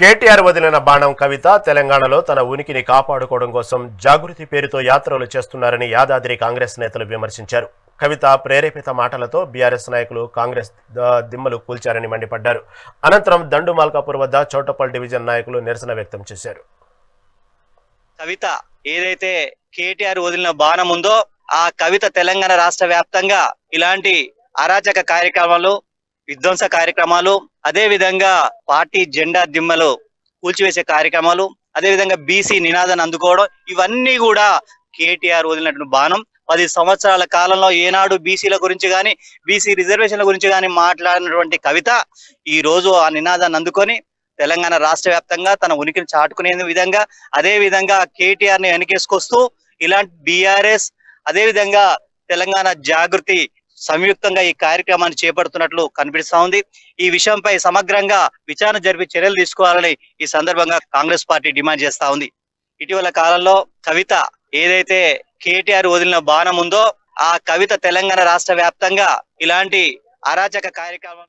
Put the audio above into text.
కేటీఆర్ వదిలిన బాణం కవిత తెలంగాణలో తన ఉనికిని కాపాడుకోవడం కోసం జాగృతి పేరుతో యాత్రలు చేస్తున్నారని యాదాద్రి కాంగ్రెస్ నేతలు విమర్శించారు. కవిత ప్రేరేపిత మాటలతో బీఆర్ఎస్ నాయకులు కాంగ్రెస్ దిమ్మలు కూల్చారని మండిపడ్డారు. అనంతరం దండు మాల్కాపూర్ వద్ద చౌటపల్ డివిజన్ నాయకులు నిరసన వ్యక్తం చేశారు. కవిత ఏదైతే కేటీఆర్ వదిలిన బాణం ఉందో ఆ కవిత తెలంగాణ రాష్ట్ర వ్యాప్తంగా ఇలాంటి అరాచక కార్యక్రమాలు విధ్వంస కార్యక్రమాలు అదే విధంగా పార్టీ జెండా దిమ్మలు కూల్చివేసే కార్యక్రమాలు అదే విధంగా బీసీ నినాదాన్ని అందుకోవడం ఇవన్నీ కూడా కేటీఆర్ వదిలినటువంటి బాణం. పది సంవత్సరాల కాలంలో ఏనాడు బీసీల గురించి కానీ బీసీ రిజర్వేషన్ల గురించి కానీ మాట్లాడినటువంటి కవిత ఈ రోజు ఆ నినాదాన్ని అందుకొని తెలంగాణ రాష్ట్ర వ్యాప్తంగా తన ఉనికిని చాటుకునే విధంగా అదే విధంగా కేటీఆర్ని వెనకేసుకొస్తూ ఇలాంటి బీఆర్ఎస్ అదే విధంగా తెలంగాణ జాగృతి సంయుక్తంగా ఈ కార్యక్రమాన్ని చేపడుతున్నట్లు కనిపిస్తా ఉంది. ఈ విషయంపై సమగ్రంగా విచారణ జరిపి చర్యలు తీసుకోవాలని ఈ సందర్భంగా కాంగ్రెస్ పార్టీ డిమాండ్ చేస్తా ఉంది. ఇటీవల కాలంలో కవిత ఏదైతే కేటీఆర్ వదిలిన బాణం ఉందో ఆ కవిత తెలంగాణ రాష్ట్ర వ్యాప్తంగా ఇలాంటి అరాచక కార్యక్రమం